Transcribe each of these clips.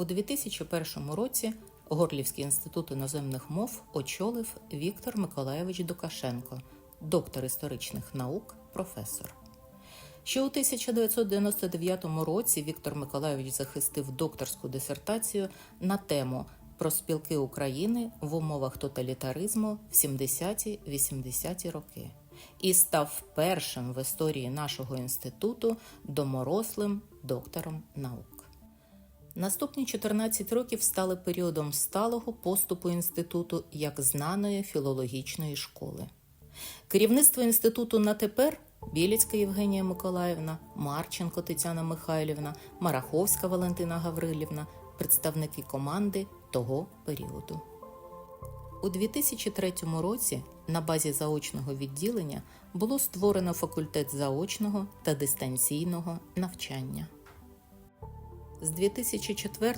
У 2001 році Горлівський інститут іноземних мов очолив Віктор Миколайович Дукашенко, доктор історичних наук, професор. Ще у 1999 році Віктор Миколайович захистив докторську дисертацію на тему про спілки України в умовах тоталітаризму в 70-80-ті роки і став першим в історії нашого інституту доморослим доктором наук. Наступні 14 років стали періодом сталого поступу інституту як знаної філологічної школи. Керівництво інституту на тепер Біліцька Євгенія Миколаївна, Марченко Тетяна Михайлівна, Мараховська Валентина Гаврилівна, представники команди того періоду. У 2003 році на базі заочного відділення було створено факультет заочного та дистанційного навчання. З 2004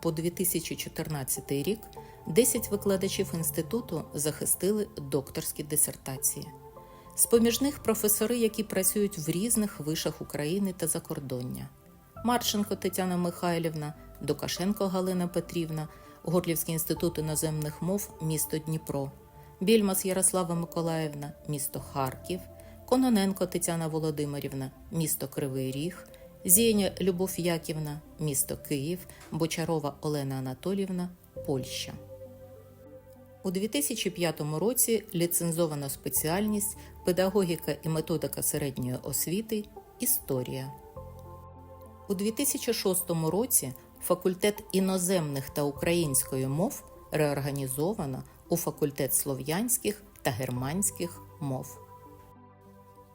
по 2014 рік 10 викладачів інституту захистили докторські дисертації. З поміж них професори, які працюють в різних вишах України та закордоння: Марченко Тетяна Михайлівна, Дукашенко Галина Петрівна, Горлівський інститут іноземних мов, місто Дніпро, Більмас Ярослава Миколаївна, місто Харків, Кононенко Тетяна Володимирівна, місто Кривий Ріг. Зєня Любов Яківна, місто Київ, Бочарова Олена Анатолівна, Польща. У 2005 році ліцензована спеціальність педагогіка і методика середньої освіти Історія. У 2006 році факультет іноземних та української мов реорганізовано у факультет слов'янських та германських мов.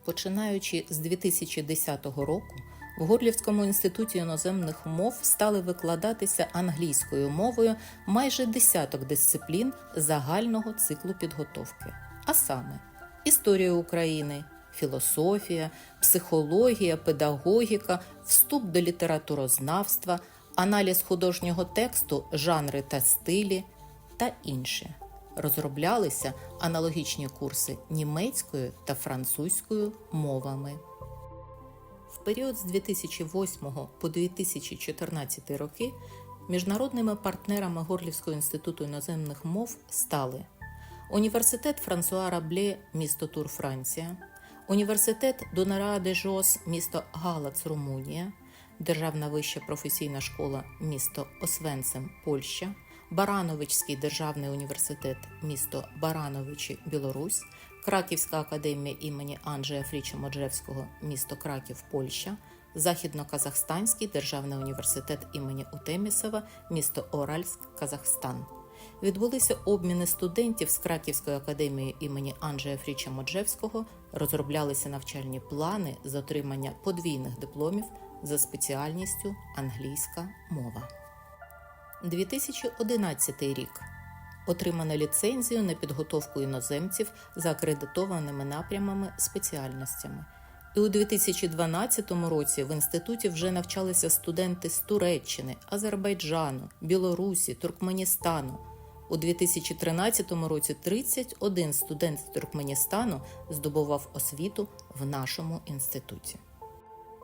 Починаючи з 2010 року, в Горлівському інституті іноземних мов стали викладатися англійською мовою майже десяток дисциплін загального циклу підготовки, а саме історія України, філософія, психологія, педагогіка, вступ до літературознавства, аналіз художнього тексту, жанри та стилі та інше. Розроблялися аналогічні курси німецькою та французькою мовами. В період з 2008 по 2014 роки міжнародними партнерами Горлівського інституту іноземних мов стали Університет Франсуа Рабле, місто Тур, Франція, Університет Донара де Жос, місто Галац, Румунія, Державна вища професійна школа, місто Освенцем, Польща, Барановичський державний університет, місто Барановичі, Білорусь, Краківська академія імені Анджея Фріча Моджевського, місто Краків, Польща, Західно-Казахстанський державний університет імені Утемісова, місто Оральськ, Казахстан. Відбулися обміни студентів з Краківської академії імені Анджея Фріча Моджевського, розроблялися навчальні плани з отримання подвійних дипломів за спеціальністю англійська мова. 2011 рік отримано ліцензію на підготовку іноземців за акредитованими напрямами спеціальностями. І у 2012 році в інституті вже навчалися студенти з Туреччини, Азербайджану, Білорусі, Туркменістану. У 2013 році 31 студент з Туркменістану здобував освіту в нашому інституті.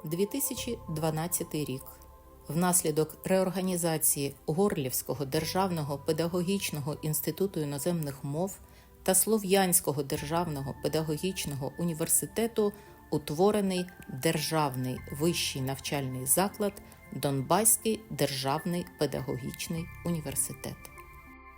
2012 рік. Внаслідок реорганізації Горлівського державного педагогічного інституту іноземних мов та Слов'янського державного педагогічного університету утворений Державний вищий навчальний заклад Донбаський державний педагогічний університет.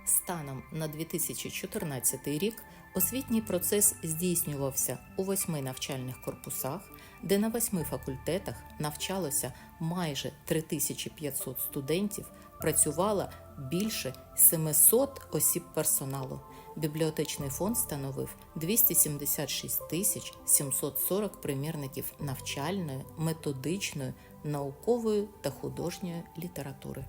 Станом на 2014 рік освітній процес здійснювався у восьми навчальних корпусах, де на восьми факультетах навчалося майже 3500 студентів, працювало більше 700 осіб персоналу. Бібліотечний фонд становив 276 тисяч 740 примірників навчальної, методичної, наукової та художньої літератури.